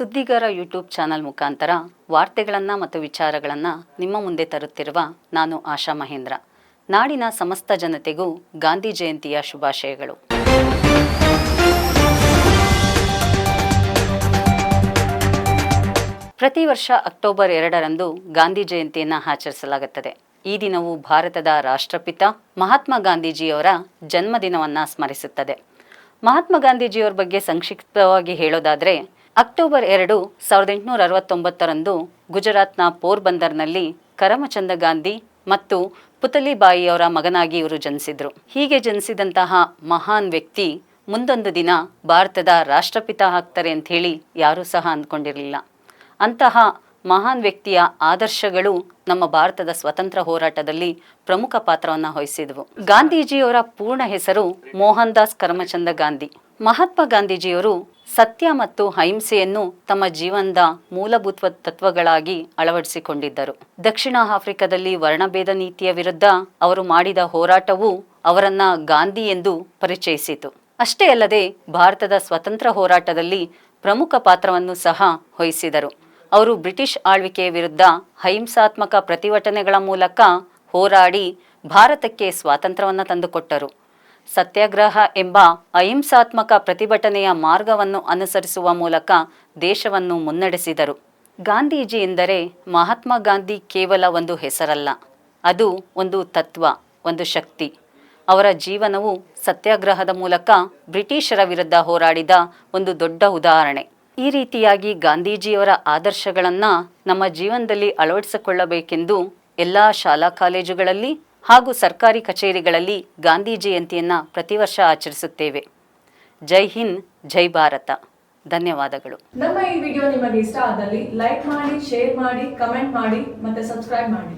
ಸುದ್ದಿಗಾರ YouTube channel ಮುಖಾಂತರ ವಾರ್ತೆಗಳನ್ನು ಮತ್ತು ವಿಚಾರಗಳನ್ನು ನಿಮ್ಮ ಮುಂದೆ ತರುತ್ತಿರುವ ನಾನು ಆಶಾ ಮಹೇಂದ್ರ. ನಾಡಿನ ಸಮಸ್ತ ಜನತೆಗೂ ಗಾಂಧಿ ಜಯಂತಿಯ ಶುಭಾಶಯಗಳು. ಪ್ರತಿ ವರ್ಷ ಅಕ್ಟೋಬರ್ ಎರಡರಂದು ಗಾಂಧಿ ಜಯಂತಿಯನ್ನು ಆಚರಿಸಲಾಗುತ್ತದೆ. ಈ ದಿನವು ಭಾರತದ ರಾಷ್ಟ್ರಪಿತ ಮಹಾತ್ಮ ಗಾಂಧೀಜಿಯವರ ಜನ್ಮದಿನವನ್ನು ಸ್ಮರಿಸುತ್ತದೆ. ಮಹಾತ್ಮ ಗಾಂಧೀಜಿಯವರ ಬಗ್ಗೆ ಸಂಕ್ಷಿಪ್ತವಾಗಿ ಹೇಳೋದಾದರೆ ಅಕ್ಟೋಬರ್ ಎರಡು ಸಾವಿರದ ಎಂಟುನೂರ ಅರವತ್ತೊಂಬತ್ತರಂದು ಗುಜರಾತ್ನ ಪೋರ್ಬಂದರ್ನಲ್ಲಿ ಕರಮಚಂದ ಗಾಂಧಿ ಮತ್ತು ಪುತಲಿಬಾಯಿಯವರ ಮಗನಾಗಿ ಇವರು ಜನಿಸಿದರು. ಹೀಗೆ ಜನಿಸಿದಂತಹ ಮಹಾನ್ ವ್ಯಕ್ತಿ ಮುಂದೊಂದು ದಿನ ಭಾರತದ ರಾಷ್ಟ್ರಪಿತ ಆಗ್ತಾರೆ ಅಂತ ಹೇಳಿ ಯಾರೂ ಸಹ ಅಂದ್ಕೊಂಡಿರಲಿಲ್ಲ. ಅಂತಹ ಮಹಾನ್ ವ್ಯಕ್ತಿಯ ಆದರ್ಶಗಳು ನಮ್ಮ ಭಾರತದ ಸ್ವತಂತ್ರ ಹೋರಾಟದಲ್ಲಿ ಪ್ರಮುಖ ಪಾತ್ರವನ್ನು ವಹಿಸಿದವು. ಗಾಂಧೀಜಿಯವರ ಪೂರ್ಣ ಹೆಸರು ಮೋಹನ್ ದಾಸ್ ಕರಮಚಂದ ಗಾಂಧಿ. ಮಹಾತ್ಮ ಗಾಂಧೀಜಿಯವರು ಸತ್ಯ ಮತ್ತು ಅಹಿಂಸೆಯನ್ನು ತಮ್ಮ ಜೀವನದ ಮೂಲಭೂತ ತತ್ವಗಳಾಗಿ ಅಳವಡಿಸಿಕೊಂಡಿದ್ದರು. ದಕ್ಷಿಣ ಆಫ್ರಿಕಾದಲ್ಲಿ ವರ್ಣಭೇದ ನೀತಿಯ ವಿರುದ್ಧ ಅವರು ಮಾಡಿದ ಹೋರಾಟವು ಅವರನ್ನ ಗಾಂಧಿ ಎಂದು ಪರಿಚಯಿಸಿತು. ಅಷ್ಟೇ ಅಲ್ಲದೆ ಭಾರತದ ಸ್ವತಂತ್ರ ಹೋರಾಟದಲ್ಲಿ ಪ್ರಮುಖ ಪಾತ್ರವನ್ನು ಸಹ ವಹಿಸಿದರು. ಅವರು ಬ್ರಿಟಿಷ್ ಆಳ್ವಿಕೆಯ ವಿರುದ್ಧ ಅಹಿಂಸಾತ್ಮಕ ಪ್ರತಿಭಟನೆಗಳ ಮೂಲಕ ಹೋರಾಡಿ ಭಾರತಕ್ಕೆ ಸ್ವಾತಂತ್ರ್ಯವನ್ನು ತಂದುಕೊಟ್ಟರು. ಸತ್ಯಾಗ್ರಹ ಎಂಬ ಅಹಿಂಸಾತ್ಮಕ ಪ್ರತಿಭಟನೆಯ ಮಾರ್ಗವನ್ನು ಅನುಸರಿಸುವ ಮೂಲಕ ದೇಶವನ್ನು ಮುನ್ನಡೆಸಿದರು. ಗಾಂಧೀಜಿ ಎಂದರೆ ಮಹಾತ್ಮ ಗಾಂಧಿ ಕೇವಲ ಒಂದು ಹೆಸರಲ್ಲ, ಅದು ಒಂದು ತತ್ವ, ಒಂದು ಶಕ್ತಿ. ಅವರ ಜೀವನವು ಸತ್ಯಾಗ್ರಹದ ಮೂಲಕ ಬ್ರಿಟಿಷರ ವಿರುದ್ಧ ಹೋರಾಡಿದ ಒಂದು ದೊಡ್ಡ ಉದಾಹರಣೆ. ಈ ರೀತಿಯಾಗಿ ಗಾಂಧೀಜಿಯವರ ಆದರ್ಶಗಳನ್ನು ನಮ್ಮ ಜೀವನದಲ್ಲಿ ಅಳವಡಿಸಿಕೊಳ್ಳಬೇಕೆಂದು ಎಲ್ಲ ಶಾಲಾ ಕಾಲೇಜುಗಳಲ್ಲಿ ಹಾಗೂ ಸರ್ಕಾರಿ ಕಚೇರಿಗಳಲ್ಲಿ ಗಾಂಧಿ ಜಯಂತಿಯನ್ನು ಪ್ರತಿ ವರ್ಷ ಆಚರಿಸುತ್ತೇವೆ. ಜೈ ಹಿಂದ್, ಜೈ ಭಾರತ. ಧನ್ಯವಾದಗಳು. ನಮ್ಮ ಈ ವಿಡಿಯೋ ನಿಮಗೆ ಇಷ್ಟ ಆದಲ್ಲಿ ಲೈಕ್ ಮಾಡಿ, ಶೇರ್ ಮಾಡಿ, ಕಮೆಂಟ್ ಮಾಡಿ ಮತ್ತೆ ಸಬ್ಸ್ಕ್ರೈಬ್ ಮಾಡಿ.